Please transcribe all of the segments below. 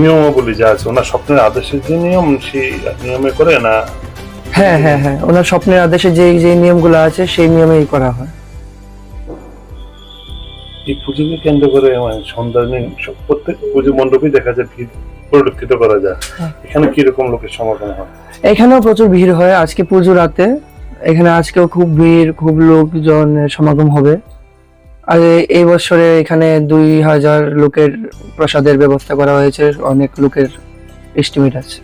নিয়মাবলী যা আছে ওনার স্বপ্নের আদেশের যে নিয়ম সেই নিয়মে করে না? হ্যাঁ হ্যাঁ হ্যাঁ ওনার স্বপ্নের আদেশে যে যে নিয়মগুলো আছে সেই নিয়মেই করা হয়। এই পুজোকে কেন্দ্র করে মানে সন্ধ্যা প্রত্যেক পুজো মণ্ডপেই দেখা যায় ভিড় পরিলক্ষিত করা যায়। হ্যাঁ। এখানে কীরকম লোকের সমাগম হয়? এখানেও প্রচুর ভিড় হয়। আজকে পুজো রাতে এখানে আজকেও খুব ভিড় খুব লোকজন সমাগম হবে। আর এই বছরে এখানে দুই হাজার লোকের প্রসাদের ব্যবস্থা করা হয়েছে অনেক লোকের এস্টিমেট আছে।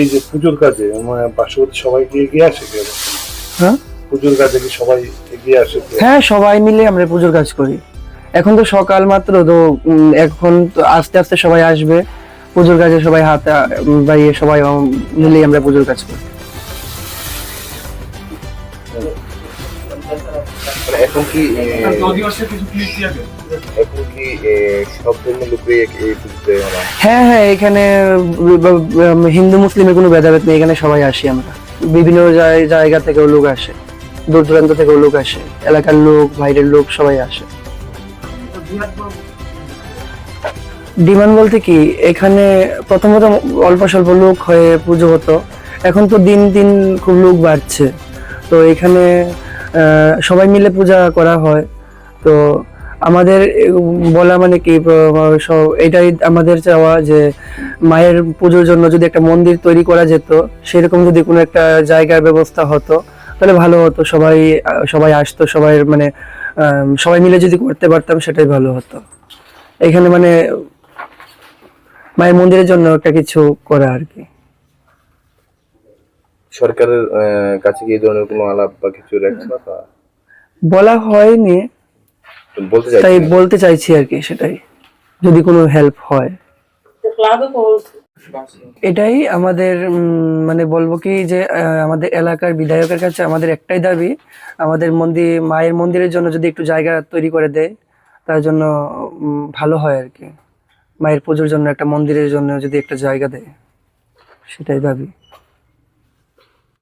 এই যে পুজোর কাজে মানে পার্শ্ববর্তী সবাই কি এগিয়ে আসে হ্যাঁ? পুজোর কাজে কি সবাই এগিয়ে আসে হ্যাঁ সবাই মিলে আমরা পুজোর কাজ করি। এখন তো সকাল মাত্র তো এখন তো আস্তে আস্তে সবাই আসবে। পুজোর কাজে সবাই হাত বাড়িয়ে সবাই মিলেই আমরা পুজোর কাজ করি। এখন কি এখন কি সব ধর্মের মানে হ্যাঁ হ্যাঁ এখানে হিন্দু মুসলিমের কোনো ভেদাভেদ নেই এখানে সবাই আসি আমরা বিভিন্ন জায়- জায়গা থেকেও লোক আসে দূর দূরান্ত থেকেও লোক আসে এলাকার লোক বাইরের লোক সবাই আসে ডিমান্ড বলতে কি এখানে প্রথমত অল্প স্বল্প লোক হয়ে পুজো হতো এখন তো দিন দিন খুব লোক বাড়ছে তো এখানে সবাই মিলে পূজা করা হয়। তো আমাদের বলা মানে কি এটাই আমাদের চাওয়া যে মায়ের পুজোর জন্য যদি একটা মন্দির তৈরি করা যেত, সেরকম যদি কোনো একটা জায়গার ব্যবস্থা হতো, তাহলে ভালো হতো। সবাই সবাই আসতো, সবাই মানে সবাই মিলে যদি করতে পারতাম, সেটাই ভালো হতো। এখানে মানে মায়ের মন্দিরের জন্য একটা কিছু করা আর কি। সরকারের কাছে কি এই ধরনের কোনো আলাপ বা কিছু বলা হয়নি। বলতে চাই তাই বলতে চাইছি আর কি সেটাই। যদি কোনো হেল্প হয়। এটাই আমাদের মানে বলব কি যে আমাদের এলাকার বিধায়কের কাছে আমাদের একটাই দাবি। আমাদের মন্দির মায়ের মন্দিরের জন্য যদি একটু জায়গা তৈরি করে দেয় তার জন্য ভালো হয় আর কি। মায়ের পুজোর জন্য একটা মন্দিরের জন্য যদি একটা জায়গা দেয় সেটাই দাবি।